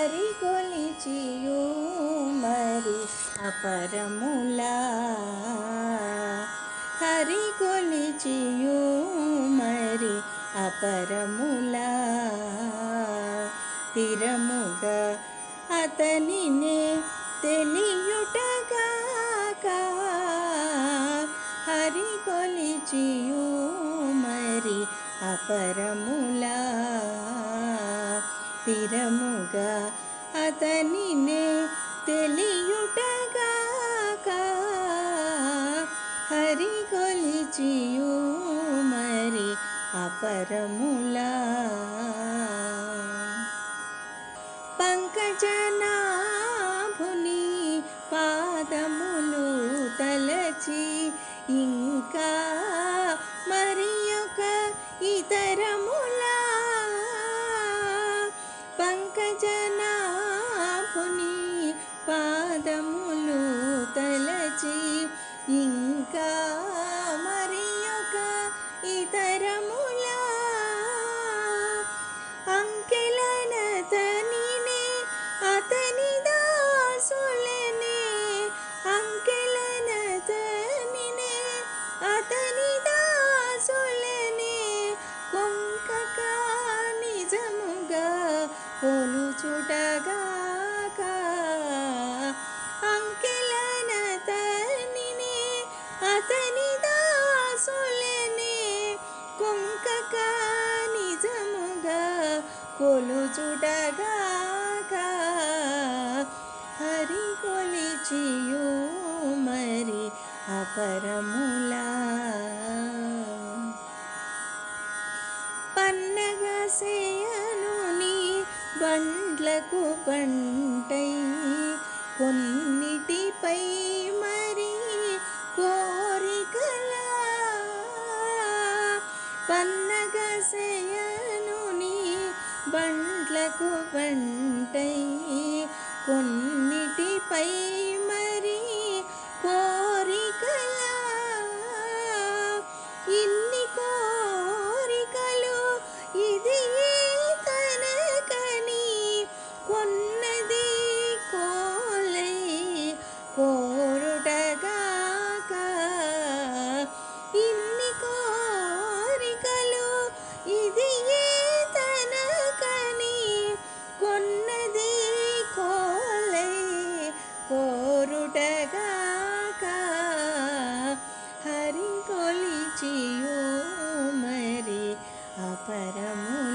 మరి కొలిచియు మరి అపరములా. హరి కొలిచియు మరి అపరములా. స్థిరముగా అతనినే తెలియుటగాక హరి కొలిచియు మరి అపరములా. స్థిరముగా అతనినే తెలియుటగా హరి కొలిచియు మరి అపరములా మోసేయను నీ బండ్లకు బంటై కొన్నిటిపై మరి కో paramo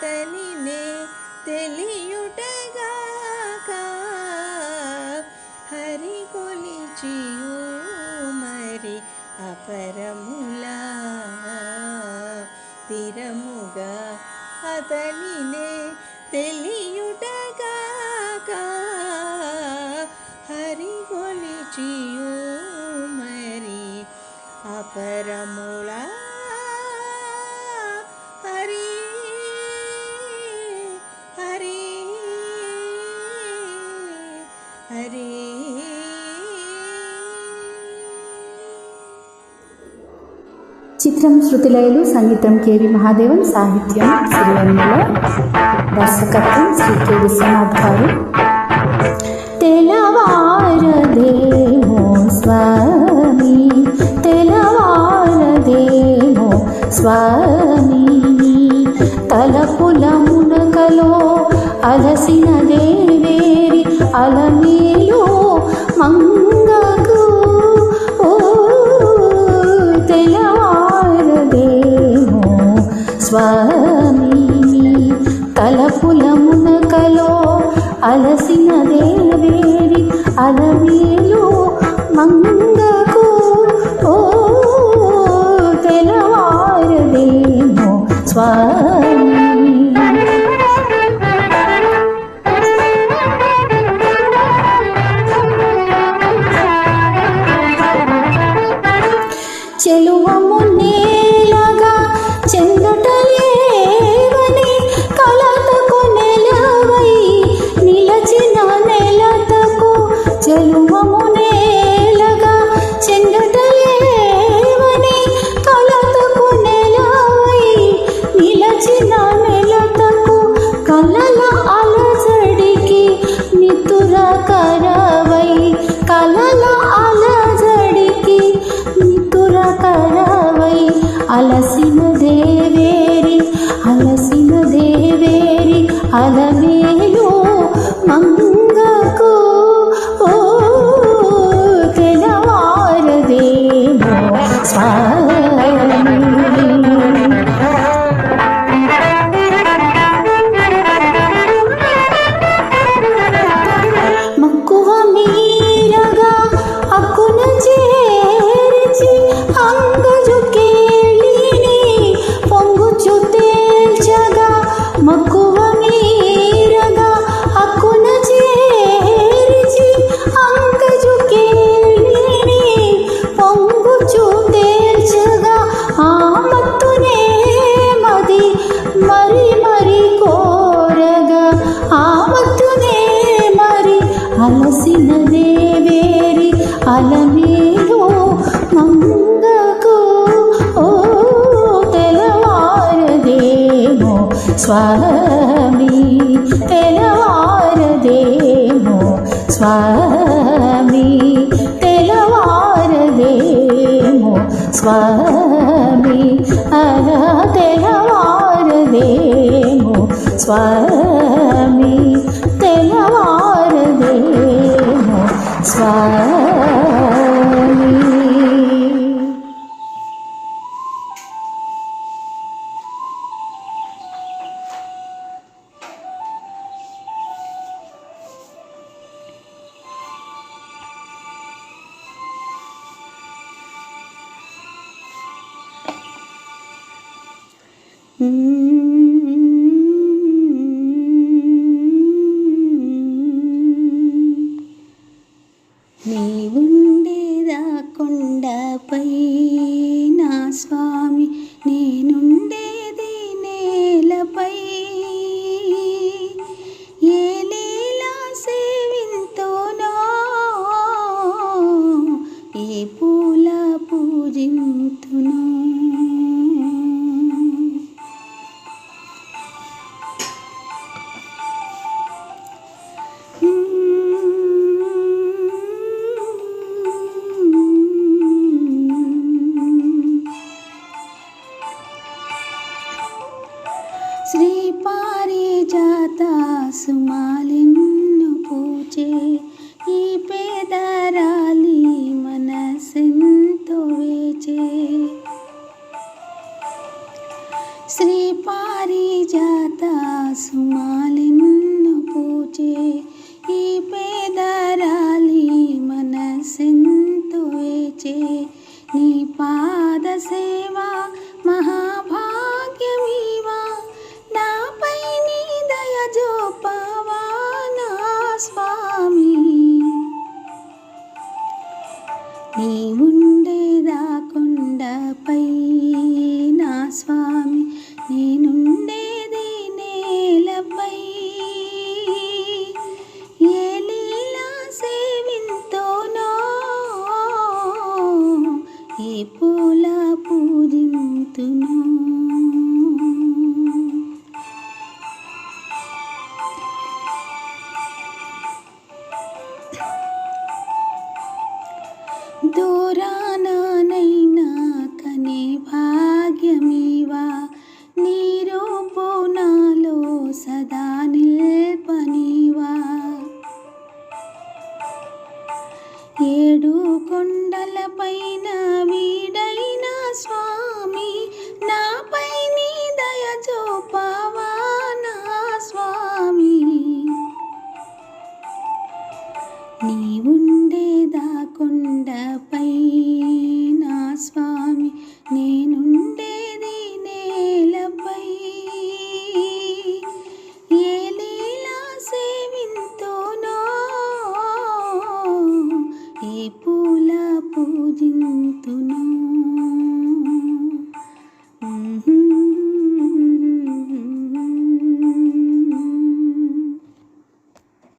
అతనినే తెలియుటగాక హరి కొలిచియు మరి అపరములా తిరముగా అతనినే తెలియుటగాక హరి కొలిచియు చిత్రం శృతిలయలు సంగీతం కేవి మహాదేవన్ సాహిత్యం శ్రీవెన్నెల దర్శకత్వం శ్రీ కె విశ్వనాథ్ గారు. స్వామి తెలవారదేమో స్వామి. అలా తెలవారదేమో స్వామి తెలవారదేమో స్వామి. Mm-hmm. Brasil. నీ దూరానైనా కనే భాగ్యమీవా? నీ రూపు నాలో సదా నిల్పనివా? ఏడు కొండలపైన వీడైన స్వామి నాపై నీ దయ చూపవా నా స్వామి? నీ ఉండేదా కొండ